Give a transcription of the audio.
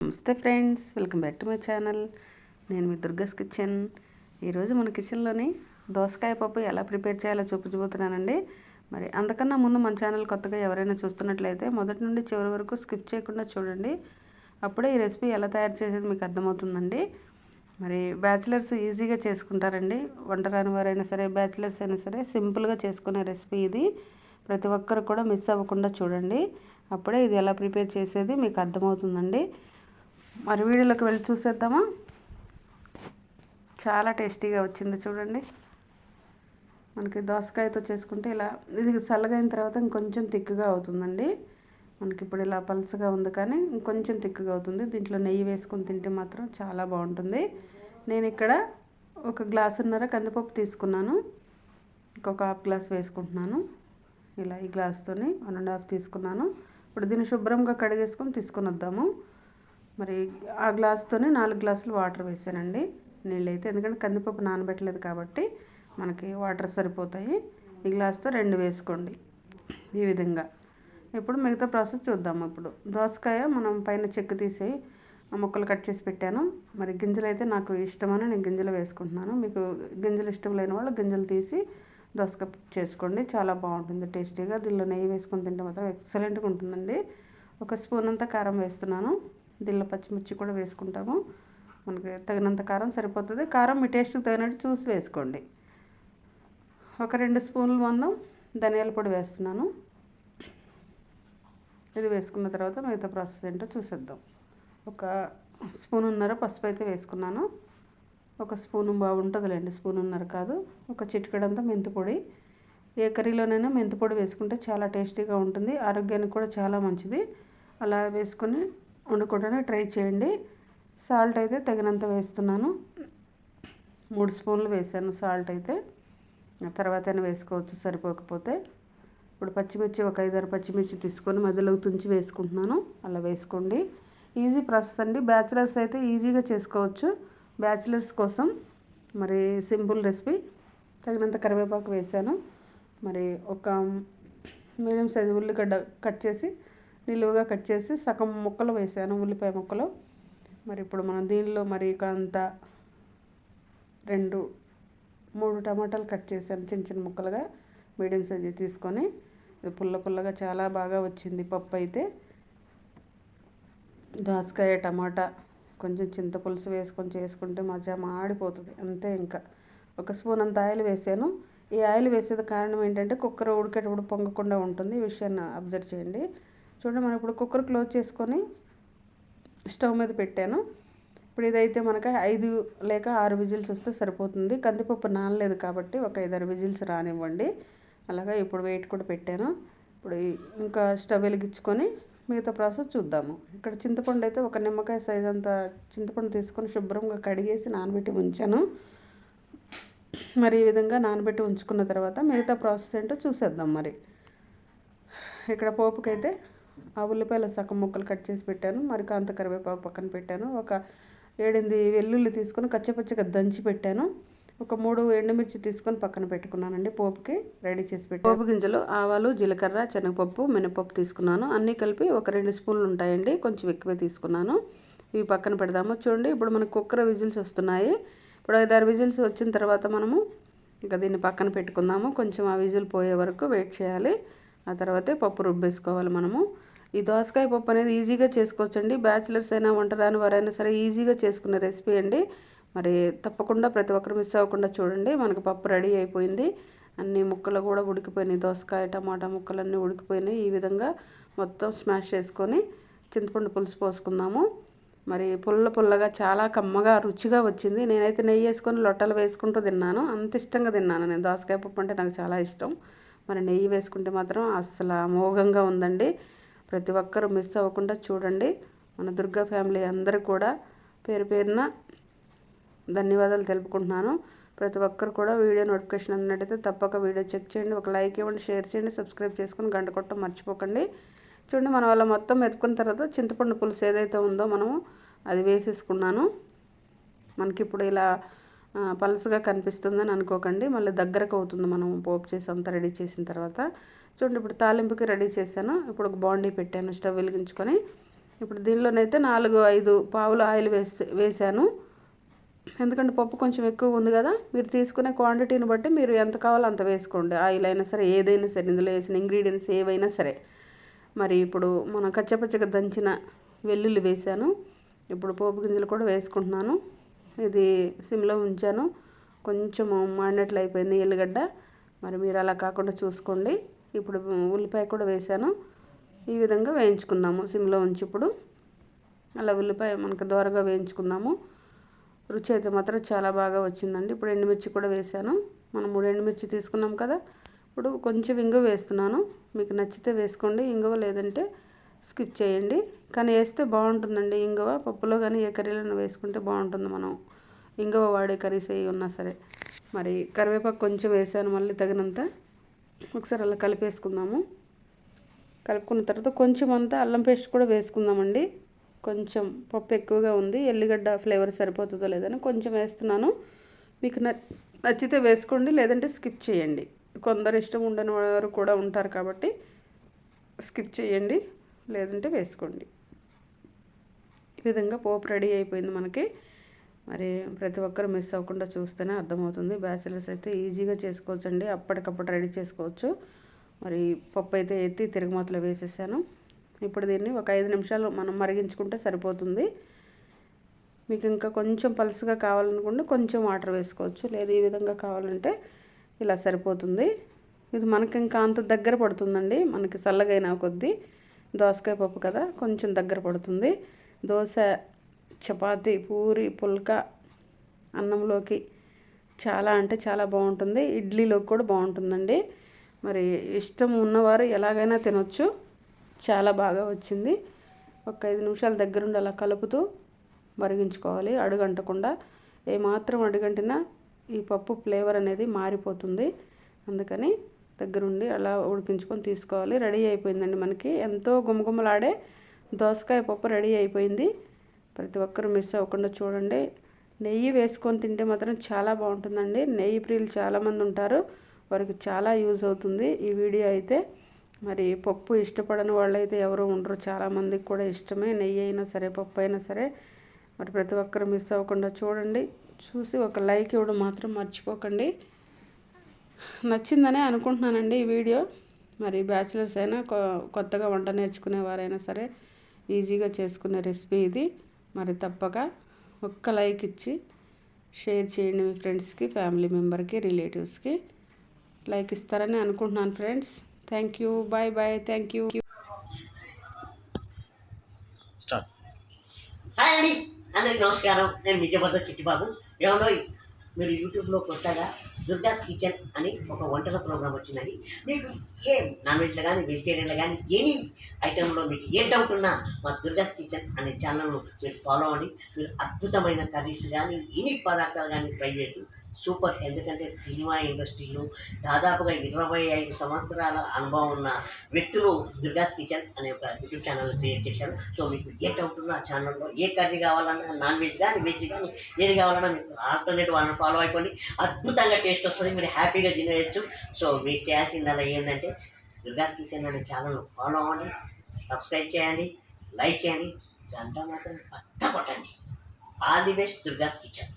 నమస్తే friends welcome back to my channel. నేను మీ దుర్గస్ కిచెన్. ఈరోజు మన కిచెన్లోని దోసకాయ పప్పు ఎలా ప్రిపేర్ చేయాలో చూపించబోతున్నానండి. మరి అంతకన్నా ముందు మన ఛానల్ కొత్తగా ఎవరైనా చూస్తున్నట్లయితే మొదటి నుండి చివరి వరకు స్కిప్ చేయకుండా చూడండి. అప్పుడే ఈ రెసిపీ ఎలా తయారు చేసేది మీకు అర్థమవుతుందండి. మరి బ్యాచిలర్స్ ఈజీగా చేసుకుంటారండి. వంట రాని వారైనా సరే బ్యాచిలర్స్ అయినా సరే సింపుల్గా చేసుకునే రెసిపీ ఇది. ప్రతి ఒక్కరు కూడా మిస్ అవ్వకుండా చూడండి. అప్పుడే ఇది ఎలా ప్రిపేర్ చేసేది మీకు అర్థమవుతుందండి. మరి వీడియోలోకి వెళ్ళి చూసేద్దామా? చాలా టేస్టీగా వచ్చింది చూడండి. మనకి దోసకాయతో చేసుకుంటే ఇలా ఇది చల్లగైన తర్వాత ఇంకొంచెం తిక్కుగా అవుతుందండి. మనకి ఇప్పుడు ఇలా పలుసగా ఉంది కానీ ఇంకొంచెం తిక్కుగా అవుతుంది. దీంట్లో నెయ్యి వేసుకొని తింటే మాత్రం చాలా బాగుంటుంది. నేను ఇక్కడ ఒక గ్లాసున్నర కందిపప్పు తీసుకున్నాను. ఇంకొక హాఫ్ గ్లాస్ వేసుకుంటున్నాను. ఇలా ఈ గ్లాస్తోని వన్ అండ్ హాఫ్ తీసుకున్నాను. ఇప్పుడు దీన్ని శుభ్రంగా కడిగేసుకొని తీసుకొని వద్దాము మరి ఆ గ్లాస్తోనే నాలుగు గ్లాసులు వాటర్ వేసానండి. నీళ్ళు అయితే ఎందుకంటే కందిపప్పు నానబెట్టలేదు కాబట్టి మనకి వాటర్ సరిపోతాయి. ఈ గ్లాస్తో రెండు వేసుకోండి ఈ విధంగా. ఇప్పుడు మిగతా ప్రాసెస్ చూద్దాం ఇప్పుడు దోసకాయ మనం పైన చెక్కు తీసి ముక్కలు కట్ చేసి పెట్టాను. మరి గింజలు అయితే నాకు ఇష్టమని నేను గింజలు వేసుకుంటున్నాను. మీకు గింజలు ఇష్టం లేని వాళ్ళు గింజలు తీసి దోసకాయ చేసుకోండి. చాలా బాగుంటుంది టేస్టీగా. దీనిలో నెయ్యి వేసుకొని తింటే మాత్రం ఎక్సలెంట్గా ఉంటుందండి. ఒక స్పూన్ అంతా కారం వేస్తున్నాను. దీనిలో పచ్చిమిర్చి కూడా వేసుకుంటాము. మనకి తగినంత కారం సరిపోతుంది. కారం మీ టేస్ట్కి తగినట్టు చూసి వేసుకోండి. ఒక రెండు స్పూన్లు మందం ధనియాల పొడి వేస్తున్నాను. ఇది వేసుకున్న తర్వాత మిగతా ప్రాసెస్ ఏంటో చూసేద్దాం. ఒక స్పూన్ ఉన్నర పసుపు అయితే వేసుకున్నాను. ఒక స్పూన్ బాగుంటుందిలేండి స్పూన్ ఉన్నర కాదు. ఒక చిటికడంతా మెంతిపొడి ఏ కర్రీలోనైనా మెంతి పొడి వేసుకుంటే చాలా టేస్టీగా ఉంటుంది. ఆరోగ్యానికి కూడా చాలా మంచిది. అలా వేసుకొని వండుకోవడానికి ట్రై చేయండి. సాల్ట్ అయితే తగినంత వేస్తున్నాను. మూడు స్పూన్లు వేసాను సాల్ట్ అయితే. తర్వాత వేసుకోవచ్చు సరిపోకపోతే. ఇప్పుడు పచ్చిమిర్చి ఒక ఐదారు పచ్చిమిర్చి తీసుకొని మధ్యలో తుంచి వేసుకుంటున్నాను. అలా వేసుకోండి. ఈజీ ప్రాసెస్ అండి. బ్యాచిలర్స్ అయితే ఈజీగా చేసుకోవచ్చు. బ్యాచిలర్స్ కోసం మరి సింపుల్ రెసిపీ. తగినంత కరివేపాకు వేసాను మరి ఒక మీడియం సైజు ఉల్లిగడ్డ కట్ చేసి నిలువుగా కట్ చేసి సగం ముక్కలు వేసాను ఉల్లిపాయ ముక్కలు. మరి ఇప్పుడు మనం దీనిలో మరి కొంత రెండు మూడు టమాటాలు కట్ చేశాను చిన్న చిన్న ముక్కలుగా మీడియం సైజు తీసుకొని. పుల్ల పుల్లగా చాలా బాగా వచ్చింది పప్పు అయితే. దోసకాయ టమాటా కొంచెం చింతపులుసు వేసుకొని చేసుకుంటే మజా మాడిపోతుంది అంతే ఇంకా. ఒక స్పూన్ అంత ఆయిల్ వేసాను. ఈ ఆయిల్ వేసేది కారణం ఏంటంటే కుక్కర్ ఉడికేటప్పుడు పొంగకుండా ఉంటుంది ఈ విషయాన్ని అబ్జర్వ్ చేయండి. చూడండి మనం ఇప్పుడు కుక్కర్ క్లోజ్ చేసుకొని స్టవ్ మీద పెట్టాను. ఇప్పుడు ఇదైతే మనకి ఐదు లేక ఆరు విజిల్స్ వస్తే సరిపోతుంది. కందిపప్పు నానలేదు కాబట్టి ఒక ఐదారు విజిల్స్ రానివ్వండి. అలాగా ఇప్పుడు వెయిట్ కూడా పెట్టాను. ఇప్పుడు ఇంకా స్టవ్ వెలిగించుకొని మిగతా ప్రాసెస్ చూద్దాము. ఇక్కడ చింతపండు అయితే ఒక నిమ్మకాయ సైజ్ అంత చింతపండు తీసుకొని శుభ్రంగా కడిగేసి నానబెట్టి ఉంచాను. మరి ఈ విధంగా నానబెట్టి ఉంచుకున్న తర్వాత మిగతా ప్రాసెస్ ఏంటో చూసేద్దాం మరి. ఇక్కడ పోపుకైతే ఆ ఉల్లిపాయల సగం ముక్కలు కట్ చేసి పెట్టాను. మరి కాంత కరివేపాకు పక్కన పెట్టాను. ఒక ఏడెనిమిది వెల్లుల్లి తీసుకొని కచ్చపచ్చగా దంచి పెట్టాను. ఒక మూడు ఎండుమిర్చి తీసుకొని పక్కన పెట్టుకున్నానండి పోపుకి. రెడీ చేసి పెట్టి పోపు గింజలు ఆవాలు జీలకర్ర శనగపప్పు మినపప్పు తీసుకున్నాను. అన్నీ కలిపి ఒక రెండు స్పూన్లు ఉంటాయండి. కొంచెం ఎక్కువే తీసుకున్నాను. ఇవి పక్కన పెడదాము. చూడండి ఇప్పుడు మనకు కుక్కర్ విజిల్స్ వస్తున్నాయి. ఇప్పుడు ఐదారు విజిల్స్ వచ్చిన తర్వాత మనము ఇంకా దీన్ని పక్కన పెట్టుకుందాము. కొంచెం ఆ విజిల్ పోయే వరకు వెయిట్ చేయాలి. ఆ తర్వాతే పప్పు రుబ్బేసుకోవాలి మనము. ఈ దోసకాయ పప్పు అనేది ఈజీగా చేసుకోవచ్చండి. బ్యాచిలర్స్ అయినా వంట రాని వారైనా సరే ఈజీగా చేసుకున్న రెసిపీ అండి. మరి తప్పకుండా ప్రతి ఒక్కరు మిస్ అవ్వకుండా చూడండి. మనకు పప్పు రెడీ అయిపోయింది. అన్ని ముక్కలు కూడా ఉడికిపోయినాయి. దోసకాయ టమాటా ముక్కలన్నీ ఉడికిపోయినాయి. ఈ విధంగా మొత్తం స్మాష్ చేసుకొని చింతపండు పులుసు పోసుకుందాము. మరి పుల్ల పుల్లగా చాలా కమ్మగా రుచిగా వచ్చింది. నేనైతే నెయ్యి వేసుకొని లొట్టలు వేసుకుంటూ తిన్నాను. అంత ఇష్టంగా తిన్నాను. నేను దోసకాయ పప్పు అంటే నాకు చాలా ఇష్టం. మరి నెయ్యి వేసుకుంటే మాత్రం అస్సలు అమోఘంగా ఉందండి. ప్రతి ఒక్కరూ మిస్ అవ్వకుండా చూడండి. మన దుర్గా ఫ్యామిలీ అందరూ కూడా పేరు పేరున ధన్యవాదాలు తెలుపుకుంటున్నాను. ప్రతి ఒక్కరు కూడా వీడియో నోటిఫికేషన్ అందినట్టయితే తప్పక వీడియో చెక్ చేయండి. ఒక లైక్ ఇవ్వండి షేర్ చేయండి సబ్స్క్రైబ్ చేసుకుని గంట కొట్టడం మర్చిపోకండి. చూడండి మనం అలా మొత్తం మెతుకున్న తర్వాత చింతపండు పులుసు ఏదైతే ఉందో మనము అది వేసేసుకున్నాను. మనకి ఇప్పుడు ఇలా పలసగా కనిపిస్తుందని అనుకోకండి. మళ్ళీ దగ్గరకు అవుతుంది మనం పోపు చేసి అంతా రెడీ చేసిన తర్వాత. చూడండి ఇప్పుడు తాలింపుకి రెడీ చేశాను. ఇప్పుడు ఒక బాండీ పెట్టాను స్టవ్ వెలిగించుకొని. ఇప్పుడు దీనిలోనైతే నాలుగు ఐదు పావులు ఆయిల్ వేసి వేసాను ఎందుకంటే పప్పు కొంచెం ఎక్కువ ఉంది కదా మీరు తీసుకునే క్వాంటిటీని బట్టి మీరు ఎంత కావాలో అంత వేసుకోండి. ఆయిల్ అయినా సరే ఏదైనా సరే ఇందులో వేసిన ఇంగ్రీడియంట్స్ ఏవైనా సరే. మరి ఇప్పుడు మనం కచ్చపచ్చగా దంచిన వెల్లుల్లి వేసాను ఇప్పుడు పోపు గింజలు కూడా వేసుకుంటున్నాను. ఇది సిమ్లో ఉంచాను. కొంచెం మాడినట్లు అయిపోయింది ఎల్లిగడ్డ. మరి మీరు అలా కాకుండా చూసుకోండి. ఇప్పుడు ఉల్లిపాయ కూడా వేసాను ఈ విధంగా వేయించుకుందాము సిమ్లో ఉంచి ఇప్పుడు. అలా ఉల్లిపాయ మనకు దోరగా వేయించుకుందాము. రుచి అయితే మాత్రం చాలా బాగా వచ్చిందండి. ఇప్పుడు ఎండుమిర్చి కూడా వేసాను మనం మూడు ఎండుమిర్చి తీసుకున్నాం కదా. ఇప్పుడు కొంచెం ఇంగువ వేస్తున్నాను. మీకు నచ్చితే వేసుకోండి. ఇంగువ లేదంటే స్కిప్ చేయండి. కానీ వేస్తే బాగుంటుందండి. ఇంగువ పప్పులో కానీ ఏ కర్రీలో వేసుకుంటే బాగుంటుంది మనం. ఇంగువ వాడే కర్రీస్ ఏ ఉన్నా సరే. మరి కరివేపాకు కొంచెం వేసాను. మళ్ళీ తగినంత ఒకసారి అలా కలిపేసుకుందాము. కలుపుకున్న తర్వాత కొంచెం అంతా అల్లం పేస్ట్ కూడా వేసుకుందామండి. కొంచెం పప్పు ఎక్కువగా ఉంది. ఎల్లిగడ్డ ఫ్లేవర్ సరిపోతుందో లేదని కొంచెం వేస్తున్నాను. మీకు నచ్చితే వేసుకోండి. లేదంటే స్కిప్ చేయండి. కొందరు ఇష్టం ఉండని వారు కూడా ఉంటారు కాబట్టి స్కిప్ చేయండి. లేదంటే వేసుకోండి. ఈ విధంగా పోపు రెడీ అయిపోయింది మనకి. మరి ప్రతి ఒక్కరు మిస్ అవ్వకుండా చూస్తేనే అర్థమవుతుంది. బ్యాచిలర్స్ అయితే ఈజీగా చేసుకోవచ్చండి. అప్పటికప్పుడు రెడీ చేసుకోవచ్చు. మరి పప్పు అయితే ఎత్తి తిరుగుమతలో వేసేసాను. ఇప్పుడు దీన్ని ఒక ఐదు నిమిషాలు మనం మరిగించుకుంటే సరిపోతుంది. మీకు ఇంకా కొంచెం పలుసుగా కావాలనుకుంటే కొంచెం వాటర్ వేసుకోవచ్చు. లేదు ఈ విధంగా కావాలంటే ఇలా సరిపోతుంది. ఇది మనకి ఇంకా అంత దగ్గర పడుతుందండి. మనకి చల్లగైన కొద్దీ. దోసకాయ పప్పు కదా కొంచెం దగ్గర పడుతుంది. దోశ చపాతి పూరి పుల్క అన్నంలోకి చాలా అంటే చాలా బాగుంటుంది. ఇడ్లీలోకి కూడా బాగుంటుందండి. మరి ఇష్టం ఉన్నవారు ఎలాగైనా తినొచ్చు. చాలా బాగా వచ్చింది. ఒక ఐదు నిమిషాల దగ్గరుండి అలా కలుపుతూ మరిగించుకోవాలి. అడుగంటకుండా ఏమాత్రం అడుగంటినా ఈ పప్పు ఫ్లేవర్ అనేది మారిపోతుంది. అందుకని దగ్గరుండి అలా ఉడికించుకొని తీసుకోవాలి. రెడీ అయిపోయిందండి మనకి. ఎంతో గుమగుమలాడే దోసకాయ పప్పు రెడీ అయిపోయింది. ప్రతి ఒక్కరు మిస్ అవ్వకుండా చూడండి. నెయ్యి వేసుకొని తింటే మాత్రం చాలా బాగుంటుందండి. నెయ్యి ప్రియులు చాలామంది ఉంటారు. వారికి చాలా యూజ్ అవుతుంది ఈ వీడియో అయితే. మరి పప్పు ఇష్టపడని వాళ్ళైతే ఎవరు ఉండరు. చాలామందికి కూడా ఇష్టమే. నెయ్యి అయినా సరే పప్పు అయినా సరే. మరి ప్రతి ఒక్కరు మిస్ అవ్వకుండా చూడండి. చూసి ఒక లైక్ ఇవ్వడం మాత్రం మర్చిపోకండి. నచ్చిందనే అనుకుంటున్నానండి ఈ వీడియో. మరి బ్యాచిలర్స్ అయినా కొత్తగా వంట నేర్చుకునే వారైనా సరే ఈజీగా చేసుకునే రెసిపీ ఇది. మరి తప్పక ఒక్క లైక్ ఇచ్చి షేర్ చేయండి మీ ఫ్రెండ్స్కి ఫ్యామిలీ మెంబర్కి రిలేటివ్స్కి. లైక్ ఇస్తారని అనుకుంటున్నాను friends. Thank you. Bye bye. Thank you. Start. Hi అండి. అందరికి నమస్కారం. నేను విజయభద్ర చిట్టిబాబు. ఏమన్నా మీరు యూట్యూబ్లో కొత్తగా దుర్గాస్ కిచెన్ అని ఒక వంటల ప్రోగ్రామ్ వచ్చిందండి. మీకు ఏ నాన్ వెజ్లో కానీ వెజిటేరియన్లో కానీ ఎనీ ఐటెంలో మీకు ఏ డౌట్ ఉన్నా మా దుర్గాస్ కిచెన్ అనే ఛానల్ను మీరు ఫాలో అవ్వండి. మీరు అద్భుతమైన కర్రీస్ కానీ ఎనీ పదార్థాలు కానీ ట్రై చేయండి సూపర్. ఎందుకంటే సినిమా ఇండస్ట్రీలో దాదాపుగా ఇరవై ఐదు సంవత్సరాల అనుభవం ఉన్న వ్యక్తులు దుర్గాస్ కిచెన్ అనే ఒక యూట్యూబ్ ఛానల్ క్రియేట్ చేశారు. సో మీకు ఏ డౌట్ ఉన్న ఆ ఛానల్లో ఏ కర్రీ కావాలన్నా నాన్ వెజ్ కానీ వెజ్ కానీ ఏది కావాలన్నా మీకు ఆల్టర్నేట్ వాళ్ళని ఫాలో అయిపోండి. అద్భుతంగా టేస్ట్ వస్తుంది. మీరు హ్యాపీగా తినేయచ్చు. సో మీకు చేయాల్సిందల్లా ఏంటంటే దుర్గాస్ కిచెన్ అనే ఛానల్ ఫాలో అవ్వండి సబ్స్క్రైబ్ చేయండి లైక్ చేయండి గంట మాత్రం పట్ట కొట్టండి all the best Durga's kitchen.